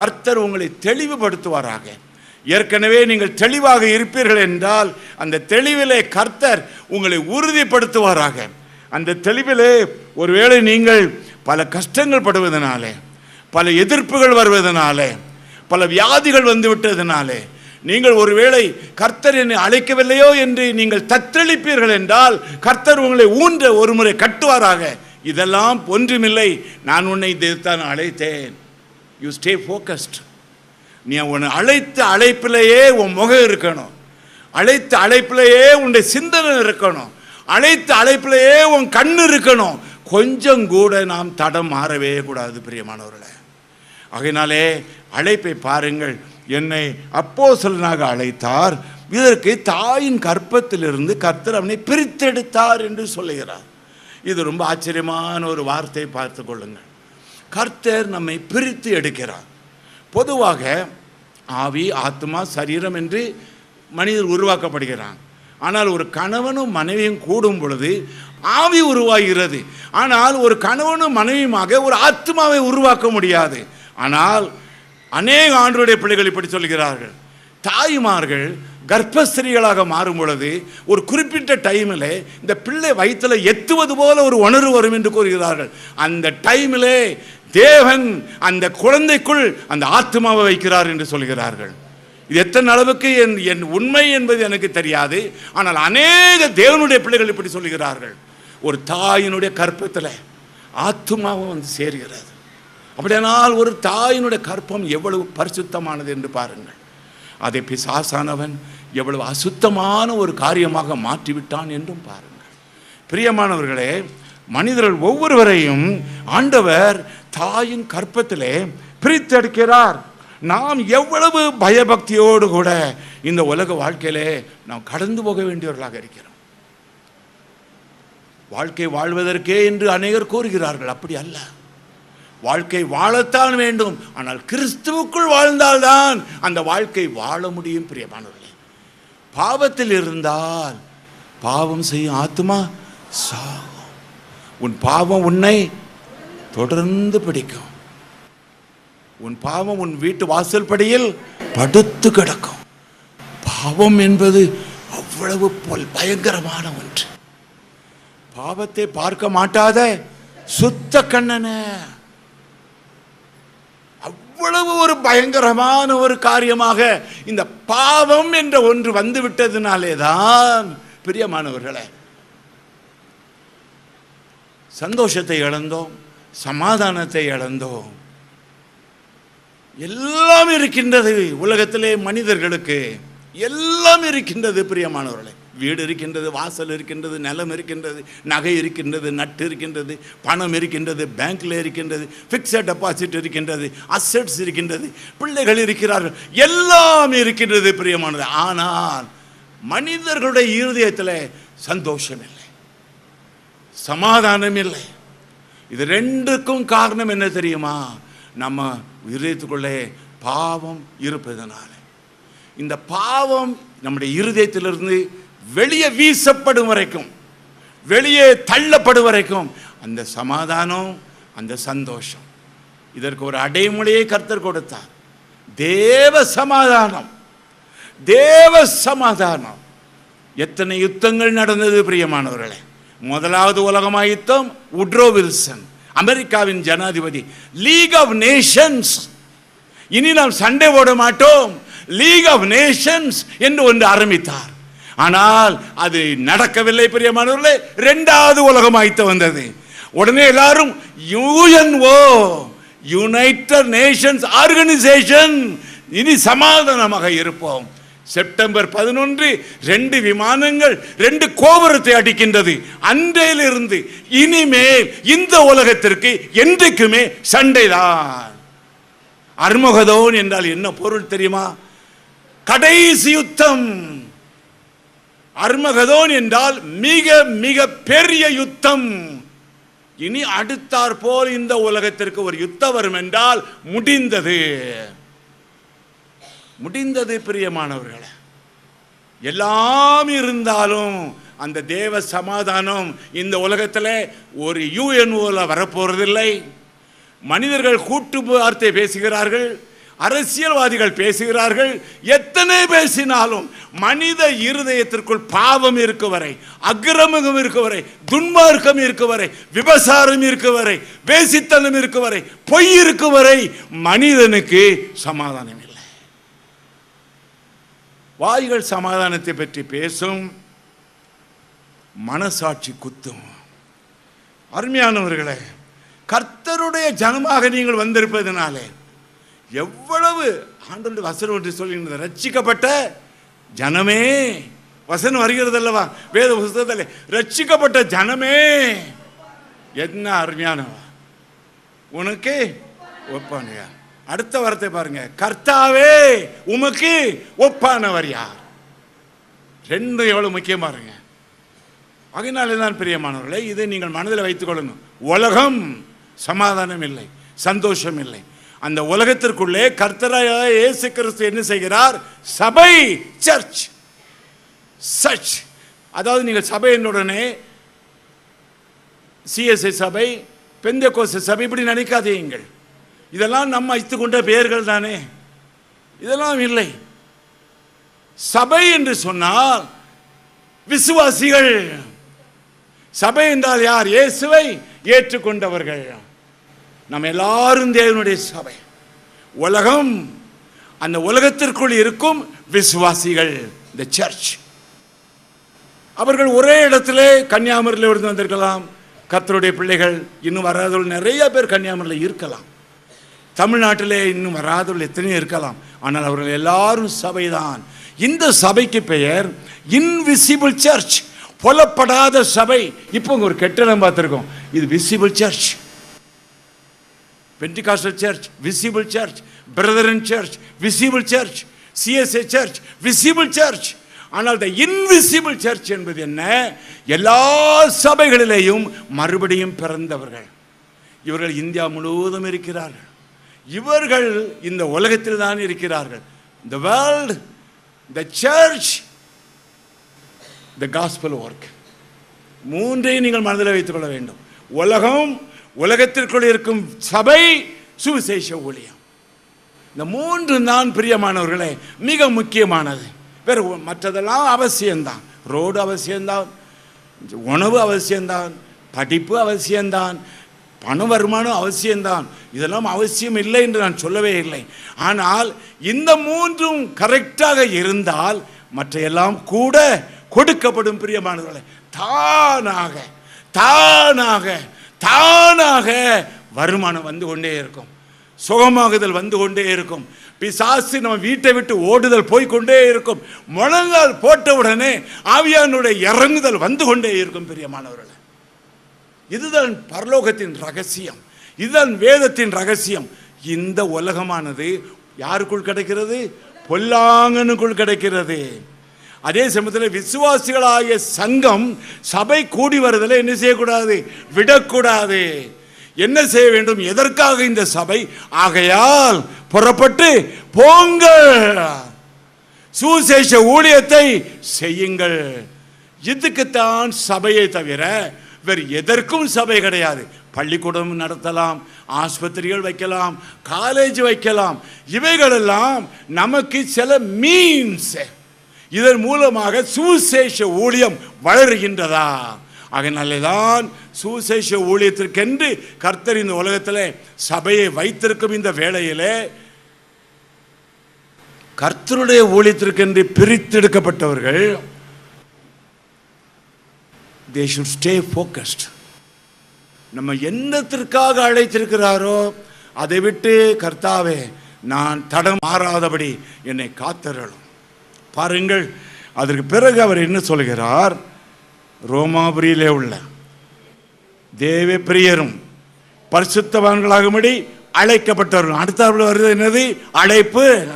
கர்த்தர் உங்களை தெளிவுபடுத்துவாராக. ஏற்கனவே நீங்கள் தெளிவாக இருப்பீர்கள் என்றால் அந்த தெளிவிலே கர்த்தர் உங்களை உறுதிப்படுத்துவாராக. அந்த தெளிவிலே ஒருவேளை நீங்கள் பல கஷ்டங்கள் படுவதனாலே பல எதிர்ப்புகள் வருவதனாலே பல வியாதிகள் வந்து விட்டதனாலே நீங்கள் ஒருவேளை கர்த்தர் என்னை அழைக்கவில்லையோ என்று நீங்கள் தத்தளிப்பீர்கள் என்றால் கர்த்தர் உங்களை ஊன்ற ஒருமுறை கட்டுவாராக. இதெல்லாம் ஒன்றுமில்லை. நான் உன்னை தான் அழைத்தேன். யூ ஸ்டே ஃபோக்கஸ்ட் நீ உன்னை அழைத்த அழைப்பிலேயே உன் முகம் இருக்கணும். அழைத்த அழைப்பிலேயே உன்னுடைய சிந்தனை இருக்கணும். அழைத்த அழைப்பிலேயே உன் கண் இருக்கணும். கொஞ்சம் கூட நாம் தடம் மாறவே கூடாது பிரியமானவர்களே. ஆகையினாலே அழைப்பை பாருங்கள். என்னை அப்போஸ்தலனாக அழைத்தார். இதற்கு தாயின் கற்பத்திலிருந்து கர்த்தர் அவனை பிரித்தெடுத்தார் என்று சொல்லுகிறார். இது ரொம்ப ஆச்சரியமான ஒரு வார்த்தை பார்த்து கொள்ளுங்கள். கர்த்தர் நம்மை பிரித்து எடுக்கிறார். பொதுவாக ஆவி ஆத்மா சரீரம் என்று மனிதர் உருவாக்கப்படுகிறான் ஆனால் ஒரு கணவனும் மனைவியும் கூடும் பொழுது ஆவி உருவாகிறது. ஆனால் ஒரு கணவனும் மனைவியுமாக ஒரு ஆத்மாவை உருவாக்க முடியாது. ஆனால் அநேக ஆண்டுடைய பிள்ளைகள் இப்படி சொல்கிறார்கள். தாய்மார்கள் கர்ப்பஸ்திரிகளாக மாறும் பொழுது ஒரு குறிப்பிட்ட டைமில் இந்த பிள்ளை வயிற்றில் எத்துவது போல ஒரு உணர்வு வரும் என்று கூறுகிறார்கள். அந்த டைமிலே தேவன் அந்த குழந்தைக்குள் அந்த ஆத்மாவை வைக்கிறார் என்று சொல்கிறார்கள். இது எத்தனை அளவுக்கு என் என் உண்மை என்பது எனக்கு தெரியாது. ஆனால் அநேக தேவனுடைய பிள்ளைகள் இப்படி சொல்கிறார்கள். ஒரு தாயினுடைய கற்பத்தில் ஆத்மாவும் வந்து சேர்கிறது. அப்படியானால் ஒரு தாயினுடைய கற்பம் எவ்வளவு பரிசுத்தமானது என்று பாருங்கள். அதை பிசாசானவன் எவ்வளவு அசுத்தமான ஒரு காரியமாக மாற்றிவிட்டான் என்றும் பாருங்கள். பிரியமானவர்களே மனிதர்கள் ஒவ்வொருவரையும் ஆண்டவர் தாயின் கற்பத்திலே பிரித்தெடுக்கிறார். நாம் எவ்வளவு பயபக்தியோடு கூட இந்த உலக வாழ்க்கையிலே நாம் கடந்து போக வேண்டியவர்களாக இருக்கிறோம். வாழ்க்கை வாழ்வதற்கே என்று அநேகர் கூறுகிறார்கள் அப்படி அல்ல. வாழ்க்கை வாழத்தான் வேண்டும் ஆனால் கிறிஸ்துவுக்குள் வாழ்ந்தால்தான் அந்த வாழ்க்கை வாழ முடியும் பிரியமானவர்களே. பாவத்தில் இருந்தால் பாவம் செய்யும் ஆத்மா சாகும். உன் பாவம் உன்னை தொடர்ந்து பிடிக்கும். உன் பாவம் உன் வீட்டு வாசல் படியில் படுத்து கிடக்கும். பாவம் என்பது அவ்வளவு போல் பயங்கரமான ஒன்று. பாவத்தை பார்க்க மாட்டாத சுத்த கண்ணன. அவ்வளவு ஒரு பயங்கரமான ஒரு காரியமாக இந்த பாவம் என்ற ஒன்று வந்து விட்டதினாலே தான் பிரியமானவர்களே சந்தோஷத்தை இழந்தோம். சமாதானத்தை இழந்தோம். எல்லாம் இருக்கின்றது உலகத்திலே மனிதர்களுக்கு. எல்லாம் இருக்கின்றது பிரியமானவர்களே. வீடு இருக்கின்றது வாசல் இருக்கின்றது நிலம் இருக்கின்றது நகை இருக்கின்றது நட்டு இருக்கின்றது பணம் இருக்கின்றது பேங்க்ல இருக்கின்றது ஃபிக்ஸட் டெபாசிட் இருக்கின்றது அசெட்ஸ் இருக்கின்றது பிள்ளைகள் இருக்கிறார்கள். எல்லாம் இருக்கின்றது பிரியமானது ஆனால் மனிதர்களுடைய இருதயத்தில் சந்தோஷம் இல்லை. சமாதானம் இல்லை. இது ரெண்டுக்கும் காரணம் என்ன தெரியுமா? நம்ம இருதயத்துக்குள்ளே பாவம் இருப்பதனால. இந்த பாவம் நம்முடைய இருதயத்திலிருந்து வெளியே வீசப்படும் வரைக்கும் வெளியே தள்ளப்படும் வரைக்கும் அந்த சமாதானம் அந்த சந்தோஷம். இதற்கு ஒரு அடைமொழியை கர்த்தர் கொடுத்தார். தேவ சமாதானம் தேவ சமாதானம். எத்தனை யுத்தங்கள் நடந்தது பிரியமானவர்களே. முதலாவது உலகமா உட்ரோ வில்சன் அமெரிக்காவின் ஜனாதிபதி. லீக் ஆஃப் நேஷன்ஸ் இனி நாம் சண்டை போட மாட்டோம். லீக் ஆஃப் நேஷன்ஸ் என்று ஒன்று ஆரம்பித்தார். ஆனால் அது நடக்கவில்லை பிரியமானவர்களே. மனோர்களே உலகம் ஆய்த்து வந்தது. உடனே எல்லாரும் யூஎன்ஓ யுனைடெட் நேஷன்ஸ் ஆர்கனைசேஷன் இனி சமாதானமாக இருப்போம். செப்டம்பர் பதினொன்று ரெண்டு விமானங்கள் ரெண்டு கோபுரத்தை அடிக்கின்றது. அன்றையிலிருந்து இனிமேல் இந்த உலகத்திற்கு என்றைக்குமே சண்டைதான். அர்மகதோன் என்றால் என்ன பொருள் தெரியுமா? கடைசி யுத்தம். அர்மகதோன் என்றால் மிக மிக பெரிய யுத்தம். இனி அடுத்தாற் போல் இந்த உலகத்திற்கு ஒரு யுத்தம் வரும் என்றால் முடிந்தது. முடிந்தது பிரியமானவர்களே. எல்லாம் இருந்தாலும் அந்த தேவ சமாதானம் இந்த உலகத்தில் ஒரு யூஎன்ஓவில் வரப்போகிறதில்லை மனிதர்கள் கூட்டு வார்த்தை பேசுகிறார்கள் அரசியல்வாதிகள் பேசுகிறார்கள் எத்தனை பேசினாலும் மனித இருதயத்திற்குள் பாவம் இருக்கு வரை அக்கிரமகம் இருக்கு வரை துன்மார்க்கம் இருக்கு வரை விபசாரம் இருக்கு வரை பேசித்தனம் இருக்கு வரை பொய் இருக்கு வரை மனிதனுக்கு சமாதானம் இல்லை. வாய்கள் சமாதானத்தை பற்றி பேசும் மனசாட்சி குத்தும். அருமையானவர்களே கர்த்தருடைய ஜனமாக நீங்கள் வந்திருப்பதனாலே எவ்வளவு ஆண்டோட வசனம் என்று சொல்லி ரட்சிக்கப்பட்ட ஜனமே வசனம் வருகிறது அல்லவா வேத புஸ்தகத்தில் ரட்சிக்கப்பட்ட ஜனமே. என்ன அருமையானவா? உனக்கு ஒப்பானையா? அடுத்த வார்த்தை பாருங்க. கர்த்தாவே உமக்கு ஒப்பானவர் யார்? ரெண்டும் எவ்வளவு முக்கியம் இருங்க அதனாலே தான் பிரியமானவர்களே இதை நீங்கள் மனதில் வைத்துக் கொள்ளுங்கள் உலகம் சமாதானம் இல்லை சந்தோஷம் இல்லை. அந்த உலகத்திற்குள்ளே கர்த்தராய இயேசு கிறிஸ்து என்ன செய்கிறார்? சபை சர்ச். சர்ச். அதாவது நீங்கள் சபை என்னுடனே சிஎஸ்ஐ சபை பெந்தகோச சபை இப்படி நினைக்காதீங்கள் இதெல்லாம் நம்ம வைத்துக் கொண்ட பெயர்கள் தானே? இதெல்லாம் இல்லை. சபை என்று சொன்னால் விசுவாசிகள். சபை என்றால் யார்? இயேசுவை ஏற்றுக்கொண்டவர்கள். நம்ம எல்லாரும் தேவனுடைய சபை. உலகம் அந்த உலகத்திற்குள் இருக்கும் விசுவாசிகள் இந்த சர்ச் அவர்கள் ஒரே இடத்துல கன்னியாகுமரியில் இருந்து வந்திருக்கலாம். கத்தருடைய பிள்ளைகள் இன்னும் வராதவர்கள் நிறைய பேர் கன்னியாகுமரியில் இருக்கலாம். தமிழ்நாட்டிலே இன்னும் வராதவர்கள் எத்தனையோ இருக்கலாம். ஆனால் அவர்கள் எல்லாரும் சபைதான். இந்த சபைக்கு பெயர் இன்விசிபிள் சர்ச் புலப்படாத சபை. இப்போ ஒரு கெட்டிடம் பார்த்துருக்கோம். இது visible church pentecostal church visible church brethren church visible church CSA church visible church ஆனால் த இன்விசிபிள் சர்ச் என்பது என்ன? எல்லா சபைகளிலேயும் மறுபடியும் பிறந்தவர்கள். இவர்கள் இந்தியா முழுவதும் இருக்கிறார்கள். இவர்கள் இந்த உலகத்தில் தான் இருக்கிறார்கள். The world the church the gospel work மூன்றையும் நீங்கள் மனதில் வைத்துக் கொள்ள வேண்டும். உலகம் உலகத்திற்குள் இருக்கும் சபை சுவிசேஷ ஊழியம். இந்த மூன்று தான் பிரியமானவர்களே மிக முக்கியமானது. வேறு மற்றதெல்லாம் அவசியம்தான். ரோடு அவசியம்தான் உணவு அவசியம்தான் படிப்பு அவசியம்தான் பண வருமானம் அவசியம்தான். இதெல்லாம் அவசியம் இல்லை என்று நான் சொல்லவே இல்லை. ஆனால் இந்த மூன்றும் கரெக்டாக இருந்தால் மற்ற எல்லாம் கூட கொடுக்கப்படும் பிரியமானவர்களை. தானாக தானாக தானாக வருமானம் வந்து கொண்டே இருக்கும். சுகமாகுதல் வந்து கொண்டே இருக்கும். பிசாசு நம்ம வீட்டை விட்டு ஓடுதல் போய்கொண்டே இருக்கும். முழங்கால் போட்ட உடனே ஆவியானுடைய இறங்குதல் வந்து கொண்டே இருக்கும் பிரியமானவர்களை. இதுதான் பரலோகத்தின் ரகசியம். இதுதான் வேதத்தின் ரகசியம். இந்த உலகமானது யாருக்குள் கிடைக்கிறது? பொல்லாங்கனுக்குள் கிடைக்கிறது. அதே சமயத்தில் விசுவாசிகளாகிய சங்கம் சபை கூடி வருதலை என்ன செய்யக்கூடாது? விடக்கூடாது. என்ன செய்ய வேண்டும்? எதற்காக இந்த சபை? ஆகையால் புறப்பட்டு போங்கள். சுசேஷ ஊழியத்தை செய்யுங்கள். இதுக்குத்தான் சபையை தவிர வேறு எதற்கும் சபை கிடையாது. பள்ளிக்கூடம் நடத்தலாம் ஆஸ்பத்திரிகள் வைக்கலாம் காலேஜ் வைக்கலாம். இவைகளெல்லாம் நமக்கு சில மீன்ஸ் இதன் மூலமாக சுசேஷ ஊழியம் வளருகின்றதா? அதனாலதான் சுசேஷ ஊழியத்திற்கென்று கர்த்தர் இந்த உலகத்தில் சபையை வைத்திருக்கும் இந்த வேளையிலே கர்த்தருடைய ஊழியத்திற்கென்று பிரித்தெடுக்கப்பட்டவர்கள் தே ஷுட் ஸ்டே ஃபோக்கஸ்ட் நம்ம என்னத்திற்காக அழைத்திருக்கிறாரோ அதை விட்டு கர்த்தாவே நான் தடம் மாறாதபடி என்னை காத்தரலும் பாருங்கள் அதற்கு பிறகு அவர் என்ன சொல்கிறார்? ரோமாபுரியிலே உள்ள தேவ பிரியரும் பரிசுத்தவான்களாகும்படி அழைக்கப்பட்டவர்கள் அடுத்தாப்புல வருது என்னது? அழைப்பு.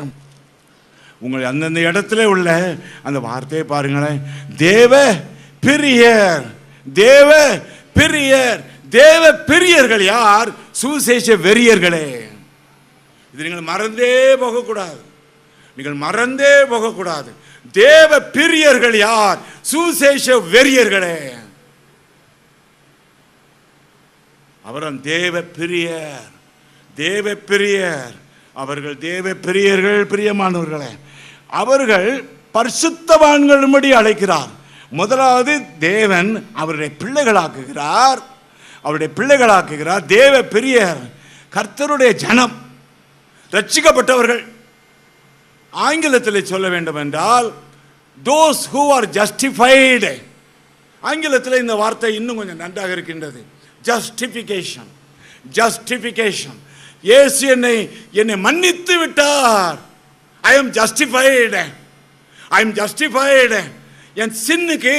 உங்கள் அந்தந்த இடத்துல உள்ள அந்த வார்த்தையை பாருங்களேன். தேவ பிரியர். தேவ பிரியர். தேவ பிரியர்கள் யார்? சுவிசேஷ வெறியர்களே. இது நீங்கள் மறந்தே போகக்கூடாது. நீங்கள் மறந்தே போகக்கூடாது. தேவ பிரியர்கள் யார்? சுசேஷ வெறியர்களே. அவரம் தேவ பிரியர். தேவ பிரியர். அவர்கள் தேவ பிரியர்கள் பிரியமானவர்களே. அவர்கள் பரிசுத்தவான்களும்படி அழைக்கிறார். முதலாவது தேவன் அவருடைய பிள்ளைகளாக்குகிறார். அவருடைய பிள்ளைகளாக்குகிறார். தேவ பெரிய கர்த்தருடைய ஜனம் ரட்சிக்கப்பட்டவர்கள் ஆங்கிலத்தில் சொல்ல வேண்டும் என்றால் தோஸ் ஹூ ஆர் ஜஸ்டிஃபைடு ஆங்கிலத்தில் இந்த வார்த்தை இன்னும் கொஞ்சம் நன்றாக இருக்கின்றது. ஜஸ்டிஃபிகேஷன் ஜஸ்டிஃபிகேஷன் இயேசு என்னை என்னை மன்னித்து விட்டார். I am justified I am justified என் சின்னுக்கு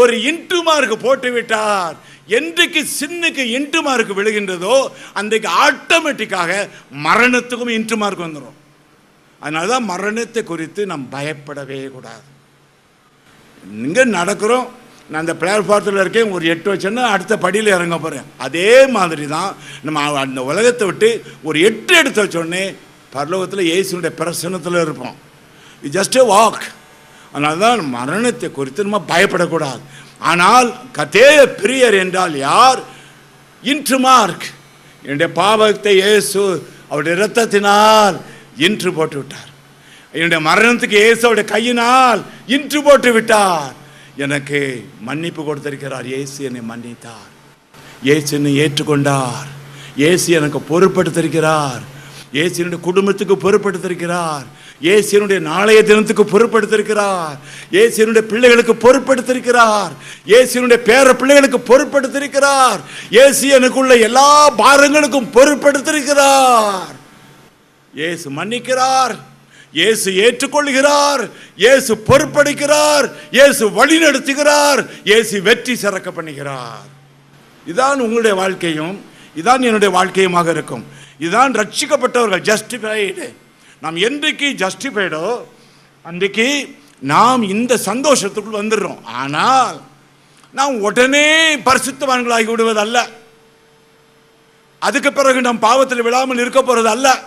ஒரு இன்ட்டு மார்க் போட்டு விட்டார் என்றைக்கு சின்னுக்கு இன்ட்டு மார்க் விழுகின்றதோ அன்றைக்கு ஆட்டோமேட்டிக்காக மரணத்துக்கும் இன்ட்டு மார்க் வந்துடும் அதனால தான் மரணத்தை குறித்து நாம் பயப்படவே கூடாது. இங்கே நடக்கிறோம். நான் அந்த பிளாட்ஃபார்த்தில் இருக்கேன். ஒரு எட்டு வச்சேன்னா அடுத்த படியில் இறங்க போகிறேன் அதே மாதிரி தான் நம்ம அந்த உலகத்தை விட்டு ஒரு எட்டு எடுத்து வச்சோடனே பரலோகத்தில் இயேசுனுடைய பிரசனத்தில் இருப்போம். இது ஜஸ்ட் வாக் அதனால தான் மரணத்தை குறித்து நம்ம பயப்படக்கூடாது. ஆனால் கதேய பிரியர் என்றால் யார்? இன்ட்ரு மார்க் என்னுடைய பாவத்தை இயேசு அவருடைய இரத்தத்தினால் இன்று போட்டு விட்டார் என்னுடைய மரணத்துக்கு இயேசு அவருடைய கையினால் இன்று போட்டு விட்டார் எனக்கு மன்னிப்பு கொடுத்திருக்கிறார். இயேசு என்னை மன்னித்தார். இயேசு என்னை ஏற்றுக்கொண்டார். இயேசு எனக்கு பொறுப்படுத்திருக்கிறார் இயேசு என்னுடைய குடும்பத்துக்கு பொறுப்படுத்திருக்கிறார் இயேசுனுடைய நாளைய தினத்துக்கு பொறுப்படுத்திருக்கிறார் இயேசுனுடைய பிள்ளைகளுக்கு பொறுப்படுத்திருக்கிறார் இயேசுனுடைய பேர பிள்ளைகளுக்கு பொறுப்படுத்திருக்கிறார் இயேசு எனக்குள்ள எல்லா பாரங்களுக்கும் பொறுப்படுத்திருக்கிறார் இயேசு மன்னிக்கிறார். இயேசு ஏற்றுக்கொள்கிறார். இயேசு பொறுப்படுகிறார் இயேசு வழிநடத்துகிறார் இயேசு வெற்றி சிறக்க பண்ணுகிறார். இதான் உங்களுடைய வாழ்க்கையும் இதான் என்னுடைய வாழ்க்கையுமாக இருக்கும். இதுதான் ரட்சிக்கப்பட்டவர்கள் ஜஸ்டிஃபைடு நாம் என்றைக்கு ஜஸ்டிஃபைடோ அன்றைக்கு நாம் இந்த சந்தோஷத்துக்குள் வந்துடுறோம். ஆனால் நாம் உடனே பரிசுத்தவான்களாகி விடுவதல்ல. அதுக்கு பிறகு நாம் பாவத்தில் விழாமல் இருக்க போறது அல்ல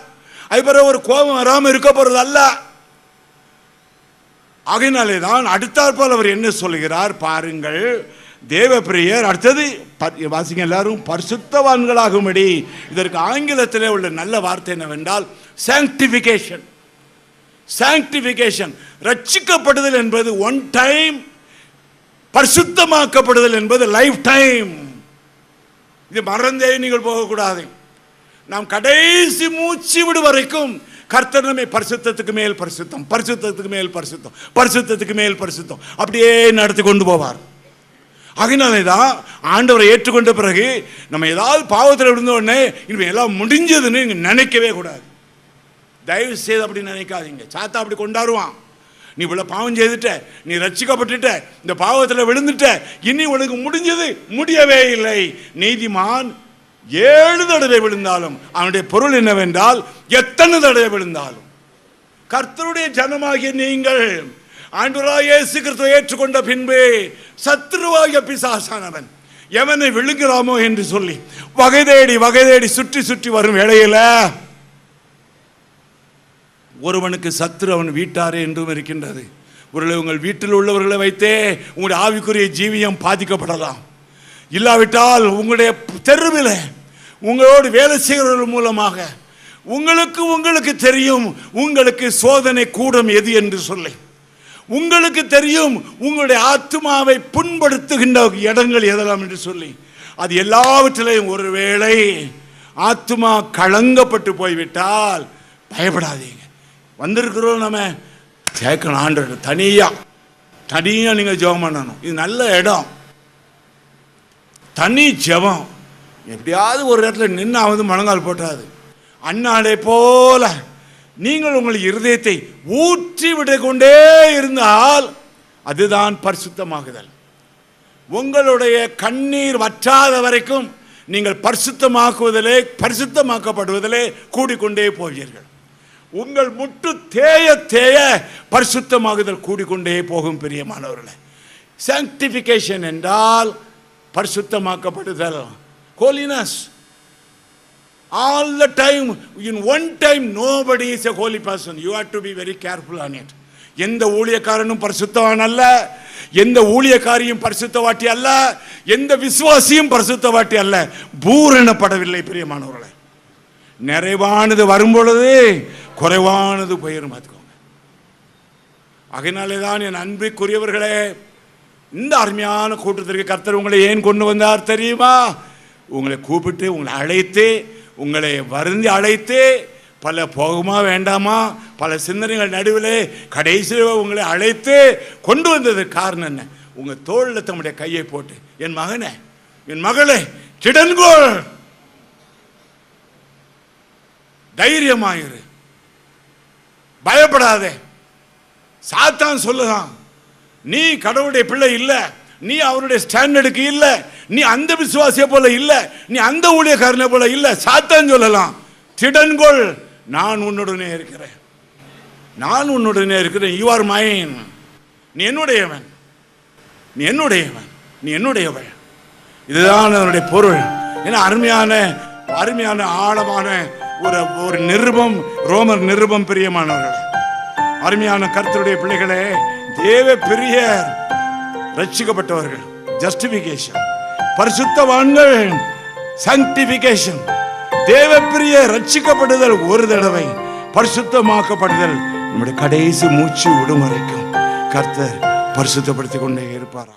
அது பிறகு ஒரு கோபம் வராமல் இருக்க போறது அல்ல ஆகையினாலே தான் அடுத்தாற்போல் அவர் என்ன சொல்கிறார் பாருங்கள். தேவப்பிரியர் அடுத்தது ப- வாசிங்க எல்லாரும் பரிசுத்தவான்களாகும்படி. இதற்கு ஆங்கிலத்திலே உள்ள நல்ல வார்த்தை என்னவென்றால் சாங்டிஃபிகேஷன் சாங்டிஃபிகேஷன் ரட்சிக்கப்படுதல் என்பது ஒன் டைம் பரிசுத்தமாக்கப்படுதல் என்பது லைஃப் டைம் இது மறந்தே நீங்கள் போகக்கூடாது. நாம் கடைசி மூச்சு விடு வரைக்கும் கர்த்தர் நம்மை பரிசுத்தத்துக்கு மேல் பரிசுத்தம் பரிசுத்தத்துக்கு மேல் பரிசுத்தம் பரிசுத்தத்துக்கு மேல் பரிசுத்தம். அப்படியே நடத்தி கொண்டு போவார். அதனாலே தான் ஆண்டவரை ஏற்றுக்கொண்ட பிறகு நம்ம ஏதாவது பாவத்தில் விழுந்த உடனே இனிமே எல்லாம் முடிஞ்சதுன்னு நினைக்கவே கூடாது. தயவு செய்து அப்படி நினைக்காதீங்க. சாத்தா அப்படி கொண்டாடுவான். நீ இவ்வளோ பாவம் செய்துட்ட நீ ரட்சிக்கப்பட்டுட்ட இந்த பாவத்தில் விழுந்துட்ட இனி உனக்கு முடிஞ்சது முடியவே இல்லை. நீதிமான் ஏழு தடவை விழுந்தாலும் அவனுடைய பொருள் என்னவென்றால் எத்தனை தடவை விழுந்தாலும். கர்த்தருடைய ஜனமாகிய நீங்கள் ஆண்டவராய் இயேசு கிறிஸ்துவை ஏற்றுக்கொண்ட பின்பு சத்ருவாகிய பிசாசானவன் எவனை விழுங்குறாமோ என்று சொல்லி வகை தேடி வகை தேடி சுற்றி சுற்றி வரும் வேளையில ஒருவனுக்கு சத்துரு அவன் வீட்டாரே என்றும் இருக்கின்றது. ஒருவேளை உங்கள் வீட்டில் உள்ளவர்களை வைத்தே உங்களுடைய ஆவிக்குரிய ஜீவியம் பாதிக்கப்படலாம். இல்லாவிட்டால் உங்களுடைய தெருவில் உங்களோடு வேலை செய்கிறவர்கள் மூலமாக உங்களுக்கு உங்களுக்கு தெரியும் உங்களுக்கு சோதனை கூடம் எது என்று சொல்லி. உங்களுக்கு தெரியும் உங்களுடைய ஆத்மாவை புண்படுத்துகின்ற இடங்கள் எதெல்லாம் என்று சொல்லி. அது எல்லாவற்றிலையும் ஒருவேளை ஆத்மா களங்கப்பட்டு போய்விட்டால் பயப்படாதீங்க. வந்திருக்கிறோம் நம்ம சேர்க்கணும் ஆண்டு தனியாக தனியாக நீங்கள் ஜெபம் பண்ணணும். இது நல்ல இடம். தனி ஜெபம். எப்படியாவது ஒரு இடத்துல நின்றா வந்து மணங்கால் போட்டாது. அண்ணாடை போல நீங்கள் உங்கள் இருதயத்தை ஊற்றி விட்டு கொண்டே இருந்தால் அதுதான் பரிசுத்தமாகுதல். உங்களுடைய கண்ணீர் வற்றாத வரைக்கும் நீங்கள் பரிசுத்தமாக்குவதிலே பரிசுத்தமாக்கப்படுவதிலே கூடிக்கொண்டே போவீர்கள். உங்கள் முட்டு தேய தேய பரிசுத்தமாகுதல் கூடிக்கொண்டே போகும் பிரியமானவர்களே. சாங்டிஃபிகேஷன் என்றால் பரிசுத்தமாக்கப்படுதல். Holiness all the time in one time nobody is a holy person you had to be very careful on it எந்த ஊழியக்காரனும் பரிசுத்தவான் அல்ல. எந்த ஊழியக்காரியும் பரிசுத்தவாட்டி அல்ல. எந்த விசுவாசியும் பரிசுத்தவாட்டி அல்ல. பூரணப்படவில்லை பிரியமானவர்களே. நிறைவானது வரும் பொழுது குறைவானது போயிரும் பார்த்துக்கோங்க. அதனாலே தான் என் அன்பிற்குரியவர்களே இந்த அருமையான கூட்டத்திற்கு கர்த்தர் உங்களை ஏன் கொண்டு வந்தார் தெரியுமா? உங்களை கூப்பிட்டு உங்களை அழைத்து உங்களை வருந்தி அழைத்து பல போகுமா வேண்டாமா பல சிந்தனைகள் நடுவில் கடைசியில் உங்களை அழைத்து கொண்டு வந்தது காரணம் என்ன? உங்கள் தோளில் தம்முடைய கையை போட்டு என் மகனே என் மகளே கிடன்கோள் தைரியமாயிரு. பயப்படாதே. சாத்தான் சொல்லுதான் நீ கடவுளுடைய பிள்ளை இல்லை நீ அவருடைய ஸ்டாண்டர்டுக்கு இல்லை நீ அந்த விசுவாசிய போல இல்லை நீ அந்த ஊழியக்காரனை போல இல்லை. சாத்தான் சொல்லலாம் திடன்கொள் நான் உன்னுடனே இருக்கிறேன். நான் உன்னுடனே இருக்கிறேன். யூ ஆர் மைன் நீ என்னுடையவன். நீ என்னுடையவன். நீ என்னுடையவன் இதுதான் அதனுடைய பொருள். ஏன்னா அருமையான அருமையான ஆழமான ஒரு ஒரு நிருபம் ரோமர் நிருபம் பிரியமானவர்கள். அருமையான கர்த்தருடைய பிள்ளைகளே தேவ பெரிய ரட்சிக்கப்பட்டவர்கள் ஜஸ்டிபிகேஷன் பரிசுத்தவான்கள் சாங்டிபிகேஷன் தேவ பிரிய ரட்சிக்கப்படுதல் ஒரு தடவை பரிசுத்தமாக்கப்படுதல். நம்முடைய கடைசி மூச்சு விடும் வரைக்கும் கர்த்தர் பரிசுத்தப்படுத்திக் கொண்டே இருப்பாரா